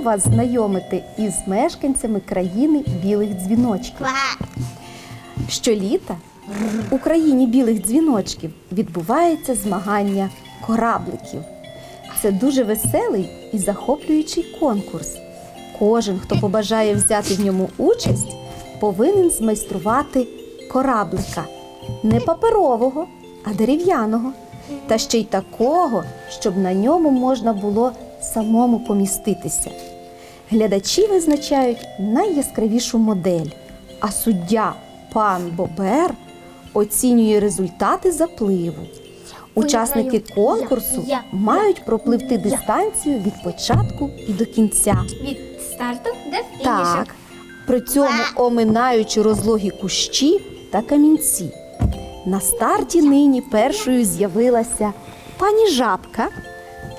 вас знайомити із мешканцями країни білих дзвіночків. Щоліта у країні білих дзвіночків відбувається змагання корабликів. Це дуже веселий і захоплюючий конкурс. Кожен, хто побажає взяти в ньому участь, повинен змайструвати кораблика не паперового, а дерев'яного, та ще й такого, щоб на ньому можна було самому поміститися. Глядачі визначають найяскравішу модель, а суддя пан Бобер оцінює результати запливу. Учасники конкурсу Я. мають пропливти дистанцію від початку і до кінця. Від старту до фінішу. Так, при цьому оминаючи розлогі кущі та камінці. На старті нині першою з'явилася пані жабка,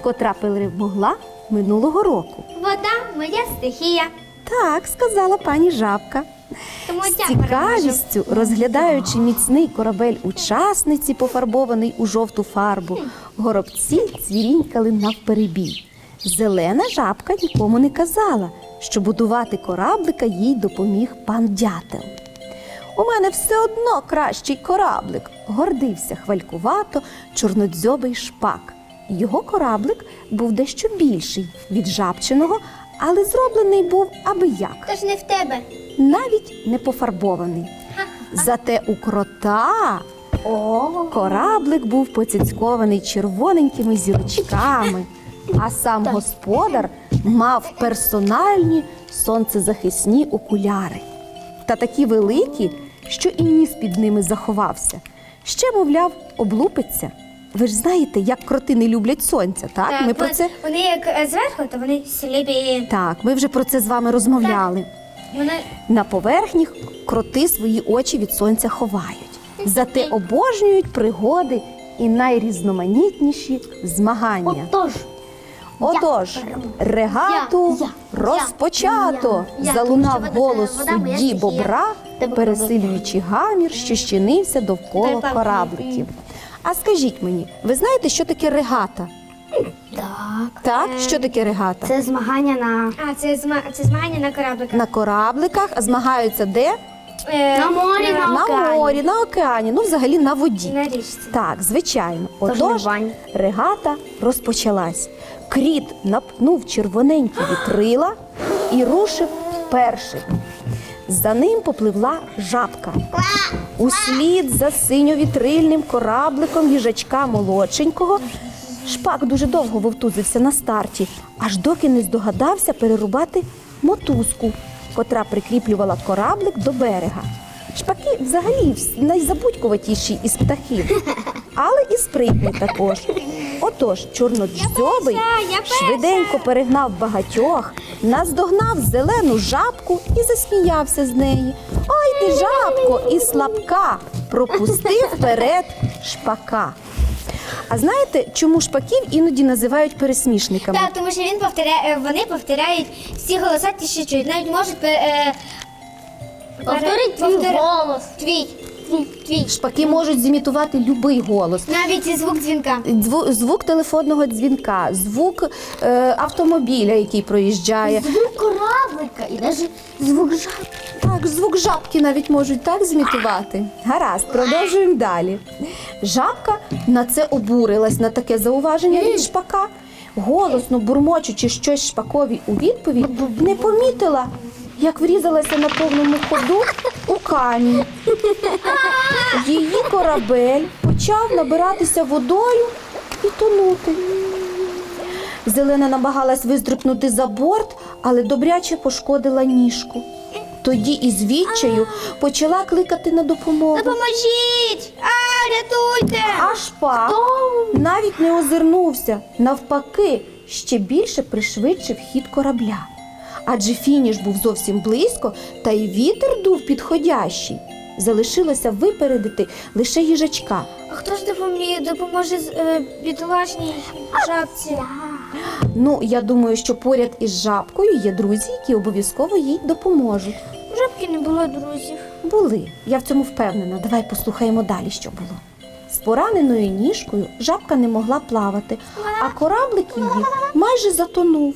котра перемогла минулого року. Вода моя стихія. Так, сказала пані жабка. Тому З цікавістю, розглядаючи міцний корабель учасниці, пофарбований у жовту фарбу, горобці цвірінькали навперебій. Зелена жабка нікому не казала, що будувати кораблика їй допоміг пан дятел. У мене все одно кращий кораблик, гордився хвалькувато чорнодзьобий шпак. Його кораблик був дещо більший від жабчиного, але зроблений був аби як Тож не в тебе. навіть не пофарбований. Зате у крота кораблик був поцяцькований червоненькими зірочками, а сам господар мав персональні сонцезахисні окуляри. Та такі великі, що і ніс під ними заховався. Ще, мовляв, облупиться. Ви ж знаєте, як кроти не люблять сонця, так? Ми про це Вони як е, зверху, то вони сліпі. так, ми вже про це з вами розмовляли. Вони На поверхні кроти свої очі від сонця ховають, зате обожнюють пригоди і найрізноманітніші змагання. Отож. Отож, регату Я, я, розпочато! я, я. залунав що голос судді бобра, пересилюючи гамір, що щинився довкола корабликів. А скажіть мені, ви знаєте, що таке регата? Так, Так, що таке регата? це змагання на, А, це, зма... це змагання на корабликах. На корабликах, а змагаються де? Е, на морі, на, На океані. морі, на океані, ну взагалі на воді. На річці. Так, звичайно. Тож Отож, регата розпочалась. Кріт напнув червоненькі вітрила і рушив перший. За ним попливла жабка. Услід за синьовітрильним корабликом їжачка молодшенького. Шпак дуже довго вовтузився на старті, аж доки не здогадався перерубати мотузку, котра прикріплювала кораблик до берега. Шпаки взагалі найзабудькуватіші із птахів, але і спритні також. Отож, чорнодзьобий швиденько перегнав багатьох, наздогнав зелену жабку і засміявся з неї. Ой ти, жабко, і слабка, пропустив вперед шпака. А знаєте, чому шпаків іноді називають пересмішниками? Так, тому що він повторяє, е, вони повторяють всі голоса, ті, що чують. Навіть можуть пе- е, Повторить твій голос. Твій. Шпаки можуть зімітувати будь-який голос. Навіть і звук дзвінка. Дзву- Звук телефонного дзвінка, звук е, автомобіля, який проїжджає. Звук кораблика і навіть звук жабки. Так, звук жабки навіть можуть так зімітувати. Гаразд, продовжуємо далі. Жабка на це обурилась на таке зауваження від шпака. Голосно бурмочучи щось шпакові у відповідь, не помітила, як врізалася на повному ходу у камінь. Її корабель почав набиратися водою і тонути. Зелена намагалась виздрипнути за борт, але добряче пошкодила ніжку. Тоді із відчаю почала кликати на допомогу. Допоможіть! А, рятуйте! А шпак навіть не озирнувся, навпаки, ще більше пришвидшив хід корабля. Адже фініш був зовсім близько, та й вітер дув підходящий. Залишилося випередити лише їжачка. А хто ж допоможе, допоможе з, е, бідолашній жабці? Ну, я думаю, що поряд із жабкою є друзі, які обов'язково їй допоможуть. У жабки не було друзів. Були, я в цьому впевнена. Давай послухаємо далі, що було. З пораненою ніжкою жабка не могла плавати, а кораблик її майже затонув.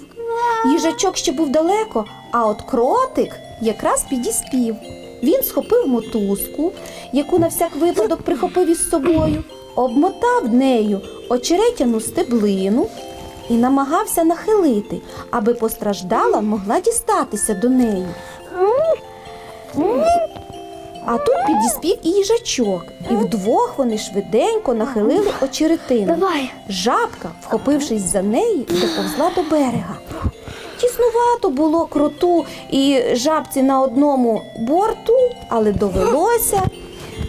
Їжачок ще був далеко, а от кротик якраз підіспів. Він схопив мотузку, яку на всяк випадок прихопив із собою, обмотав нею очеретяну стеблину і намагався нахилити, аби постраждала могла дістатися до неї. А тут підіспів і їжачок, і вдвох вони швиденько нахилили очеретину. Жабка, вхопившись за неї, доповзла до берега. Тіснувато було кроту і жабці на одному борту, але довелося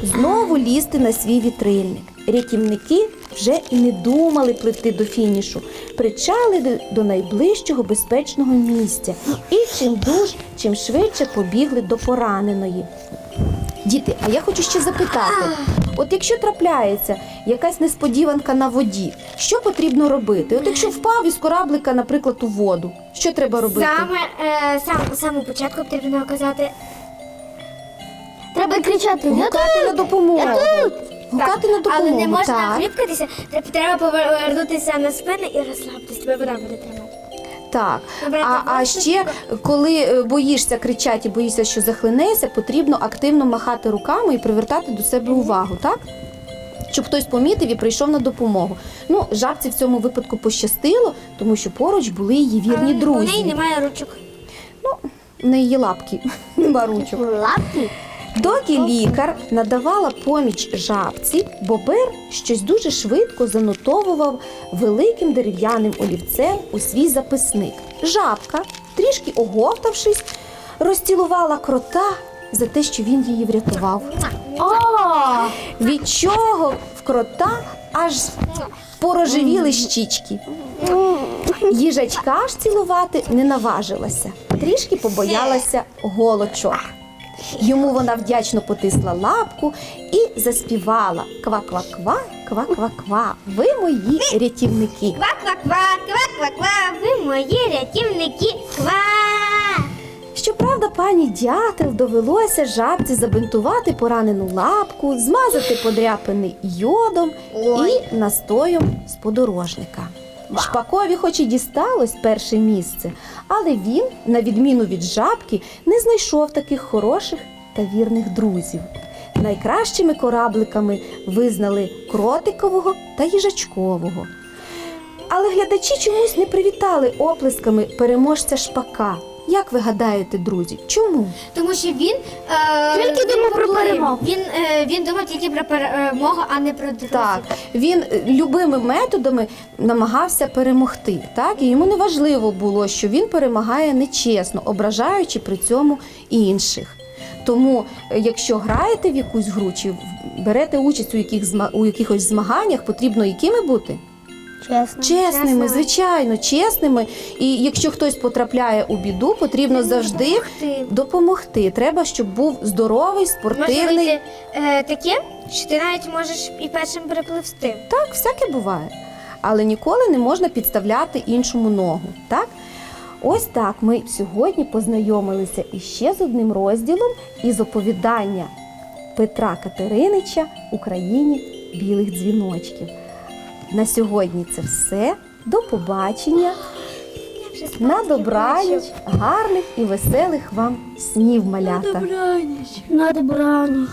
знову лізти на свій вітрильник. Рятівники вже і не думали пливти до фінішу, причалили до найближчого безпечного місця і чим дуж, чим швидше побігли до пораненої. Діти, а я хочу ще запитати: от якщо трапляється якась несподіванка на воді, що потрібно робити? От якщо впав із кораблика, наприклад, у воду, що треба робити? Саме е, сам саму початку потрібно казати Треба кричати. Гукати на допомогу. Гукати на допомогу. але не можна так. хліпкатися, треба- треба повернутися на спину і розслабитись, тебе вода буде тримати. Так. А, а ще коли е, боїшся кричати і боїшся, що захлинешся, потрібно активно махати руками і привертати до себе увагу, так? Щоб хтось помітив і прийшов на допомогу. Ну, жабці в цьому випадку пощастило, тому що поруч були її вірні друзі. У неї немає ручок. В неї є лапки, нема ручок. Лапки. Доки лікар надавала поміч жабці, бобер щось дуже швидко занотовував великим дерев'яним олівцем у свій записник. Жабка, трішки оговтавшись, розцілувала крота за те, що він її врятував. О! Від чого в крота аж порожевіли щічки. Їжачка ж цілувати не наважилася, трішки побоялася голочок. Йому вона вдячно потисла лапку і заспівала ква-ква-ква, ква-ква-ква. Ви мої рятівники. Ква-ква-ква, ква-ква-ква, ви мої рятівники. Ква! Щоправда, пані дятел довелося жабці забинтувати поранену лапку, змазати подряпини йодом і настоєм з подорожника. Шпакові, хоч і дісталось перше місце, але він, на відміну від жабки, не знайшов таких хороших та вірних друзів. Найкращими корабликами визнали кротикового та їжачкового. Але глядачі чомусь не привітали оплесками переможця шпака. Як ви гадаєте, друзі? Чому? Тому що він е, Тільки думав про перемогу. Він, е, він думав тільки про перемогу, а не про друзів. Так, він е, любими методами намагався перемогти. Так, і йому не важливо було, що він перемагає нечесно, ображаючи при цьому інших. Тому, е, якщо граєте в якусь гру чи в- берете участь у яких зма- у якихось змаганнях, потрібно якими бути? Чесними, Чесними. звичайно, чесними. І якщо хтось потрапляє у біду, потрібно завжди Допомогти. допомогти. Треба, щоб був здоровий, Може спортивний. вийти е, таке, що ти навіть можеш і першим перепливсти. Так, всяке буває. Але ніколи не можна підставляти іншому ногу. Так? Ось так ми сьогодні познайомилися іще з одним розділом із оповідання Петра Катеринича Україні білих дзвіночків. На сьогодні це все. До побачення. На добраніч, гарних і веселих вам снів, малята. На добраніч.